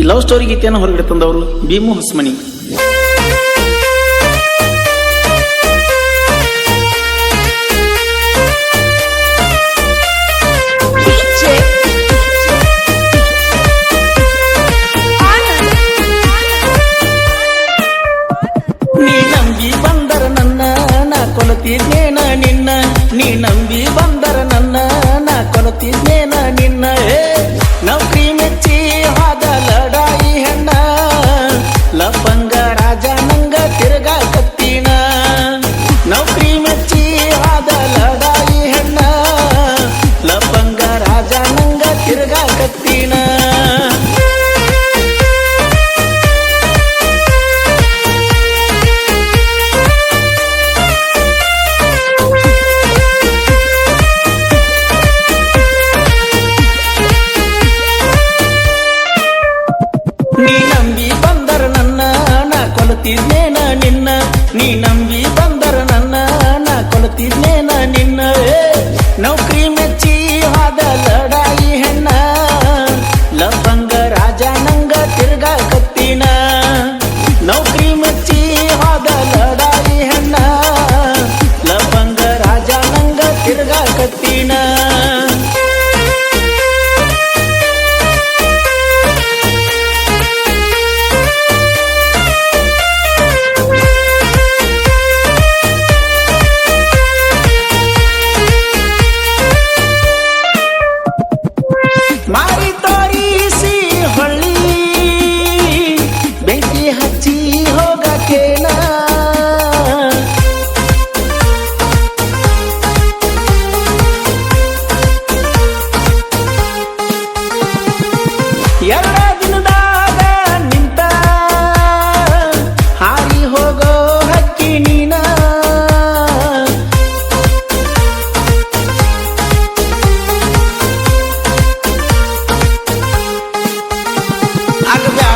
ಈ love story ಗೀತೆಯನ್ನು ಹೊರಗಡೆ ತಂದವರು ಭೀಮು ಹಸ್ಮಣಿ ನೀ ನಂಬಿ ಬಂದರ ನನ್ನ ನಾ ಕೊಲತಿದ್ನೇನ ನಿನ್ನ ನೀ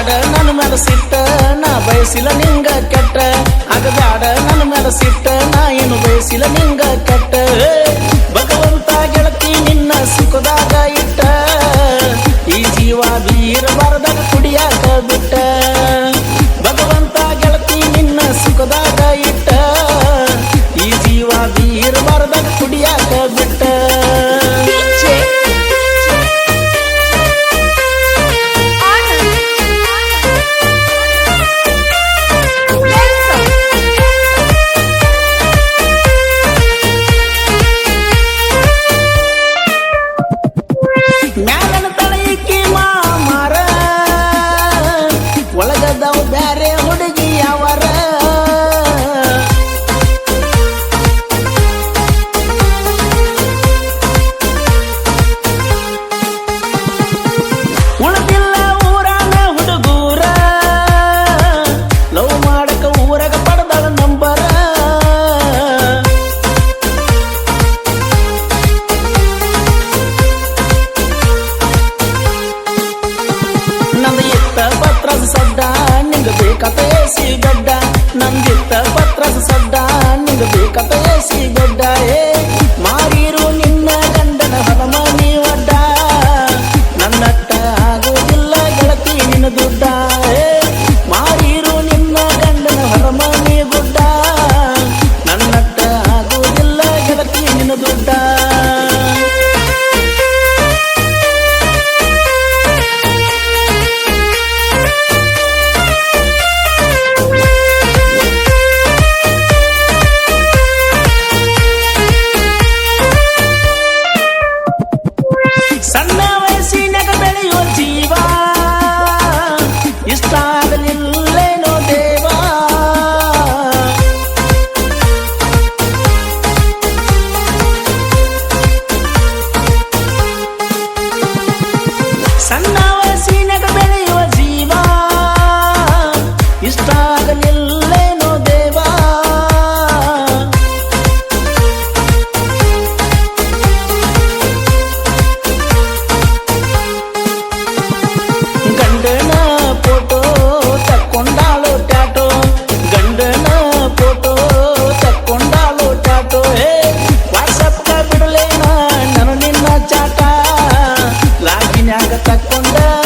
ಆಗಬ್ಯಾಡ ನನ್ನ ಮೇಲೆ ಸಿಟ್ಟ, ನಾ ಬಯಸಿಲ್ಲ ನಿಂಗ ಕೆಟ್ಟ. ಆಗಬ್ಯಾಡ ನನ್ನ ಮೇಲೆ ಸಿಟ್ಟ, ನಾ ಏನು ಬಯಸಿಲ್ಲ ನಿಂಗ ಕೆಟ್ಟ. ಭಗವಂತ ಗೆಳತಿ, ನಿನ್ನ ಸುಖದಾಗ ಇಟ್ಟ. ಈ ಜೀವ ಬೀರಬಾರದಾಗ ಕುಡಿಯಾಕ ಬಿಟ್ಟ. ಒಳಗದವು ಬ್ಯಾರೆ ಹುಡುಗಿ ಅವರ ಉಳದಿಲ್ಲ ಊರಾನ ಹುಡುಗೂರ. ಲವ್ ಮಾಡಕ ಊರಾಗ ಪಡೆದಳ ನಂಬರ. ನಂದ ಸಡ್ಡ ನಿಂಗ ಬೇಕತ ಏಸಿ ಗಡ್ಡ ನಂದಿತ್ತ ಪತ್ರಸ ಸಡ್ಡ ನಿಂಗ ಬೇಕತ vecina que me dio wonder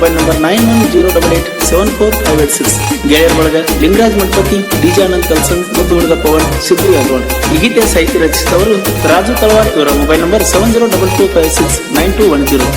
mobile number nine one zero double eight seven four five eight six. ಗೆಳೆಯರ್ ಒಳಗ ಲಿಂಗರಾಜ್ ಮಣಪತಿ, ಡಿಜೆ ಅನಂತ್ ಕಲ್ಸನ್, ಮತ್ತು ಹುಡುಗ ಪವನ್ ಸಿದ್ಧಿ ಅಲ್ವಾಡ್ ಈ ಗೀತೆ ಸಾಹಿತ್ಯ ರಚಿಸಿದವರು ರಾಜು ತಲವಾರ್ ಇವರ mobile number seven zero double two five six nine two one zero.